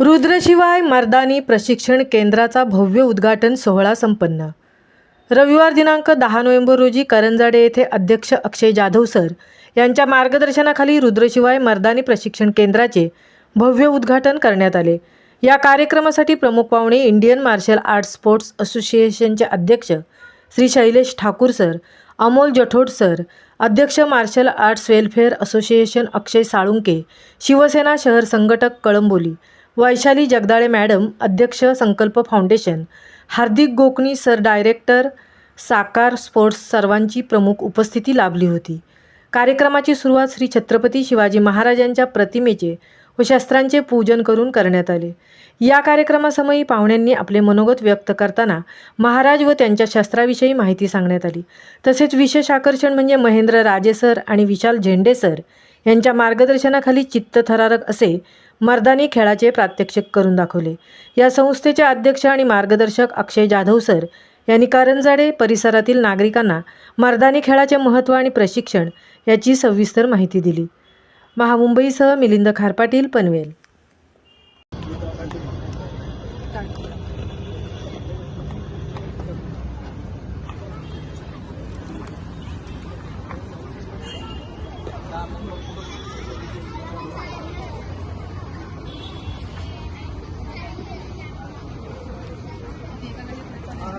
रुद्रशिवाय मर्दानी प्रशिक्षण केंद्राचा भव्य उद्घाटन सोहळा संपन्न. रविवार दिनांक दहा नोव्हेंबर रोजी करंजाडे येथे अध्यक्ष अक्षय जाधव सर यांच्या मार्गदर्शनाखाली रुद्रशिवाय मर्दानी प्रशिक्षण केंद्राचे भव्य उद्घाटन करण्यात आले. या कार्यक्रमासाठी प्रमुख पाहुणे इंडियन मार्शल आर्ट्स स्पोर्ट्स असोसिएशनचे अध्यक्ष श्री शैलेश ठाकूर सर अमोल जठोड सर अध्यक्ष martial arts welfare association Akshay Salunke Shiv Sena शहर संघटक कळंबोली वैशाली जगदाळे मॅडम अध्यक्ष Sankalp foundation Hardik Gokani sir director Sakar sports सर्वांची प्रमुख उपस्थिती लाभली होती. कार्यक्रमाची सुरुवात श्री छत्रपती शिवाजी महाराजांच्या प्रतिमेचे व शस्त्रांचे पूजन करून करण्यात आले. या कार्यक्रमासमयी पाहुण्यांनी आपले मनोगत व्यक्त करताना महाराज व त्यांच्या शस्त्राविषयी माहिती सांगण्यात आली. तसेच विशेष आकर्षण म्हणजे महेंद्र राजे सर आणि विशाल झेंडे सर यांच्या मार्गदर्शनाखाली चित्तथरारक असे मर्दानी खेळाचे प्रात्यक्षिक करून दाखवले. या संस्थेचे अध्यक्ष आणि मार्गदर्शक अक्षय जाधव सर यांनी कारंजाडे परिसरातील नागरिकांना मर्दानी खेळाचे महत्त्व आणि प्रशिक्षण याची सविस्तर माहिती दिली. महामुंबईसह मिलिंद खारपाटील पनवेल.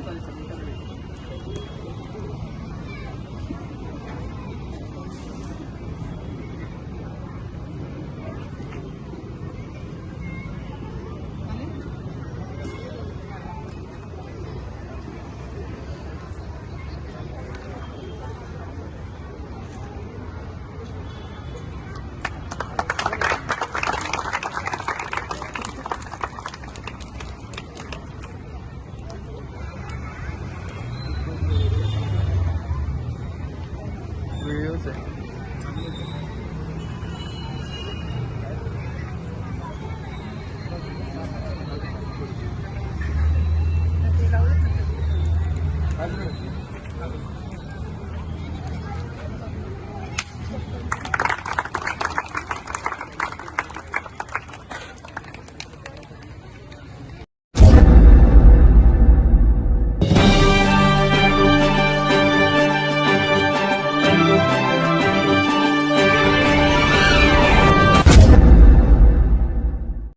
알아봐야 돼. せん。